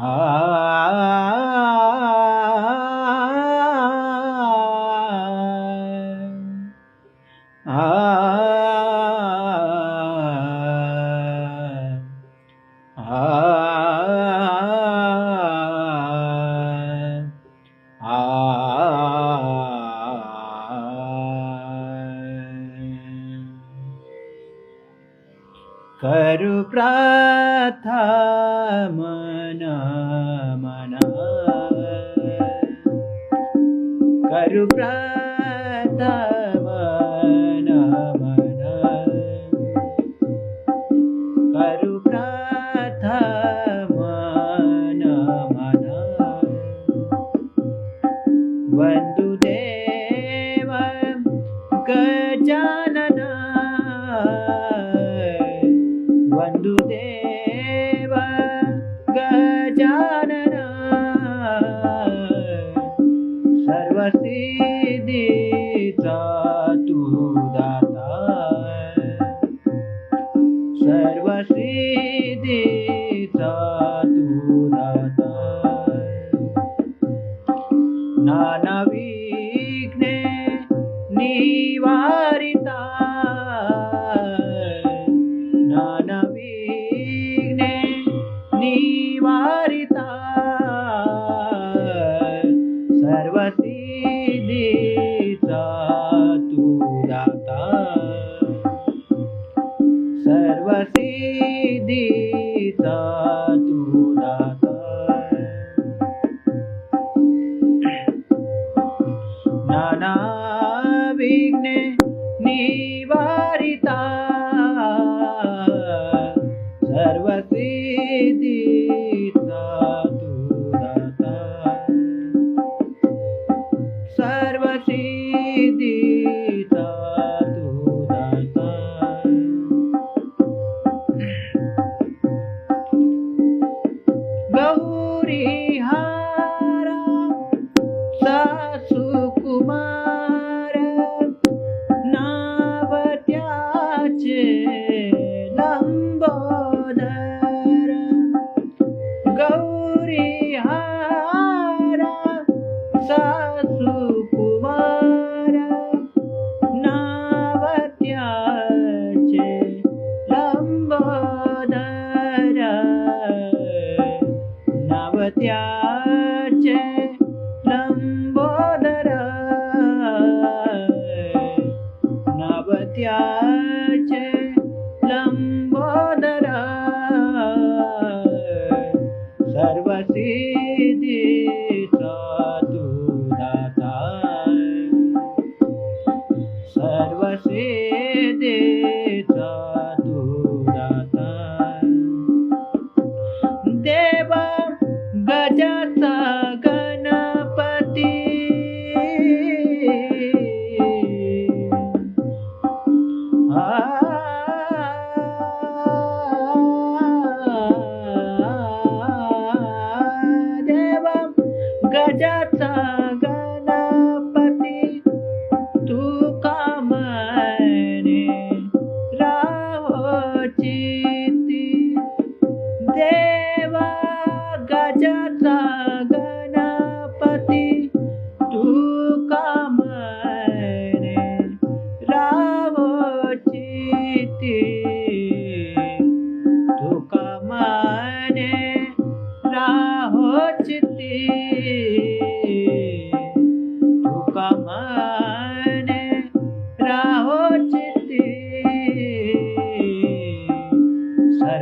Ah. ah. था करु मन प्रथ I see. विघ्ने निवारिता सर्वसिद्धिता तु दाता सर्वसिद्धिता तु दाता सासू Kumar नावत्याचे Lambodar. नावत्याचे Lambodar. नावत्याचे Lambodar. सर्वसिद्धी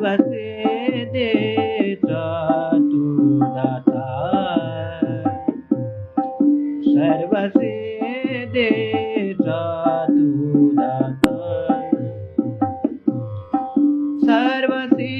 basede tatu data sarvasede tatu data sarvasede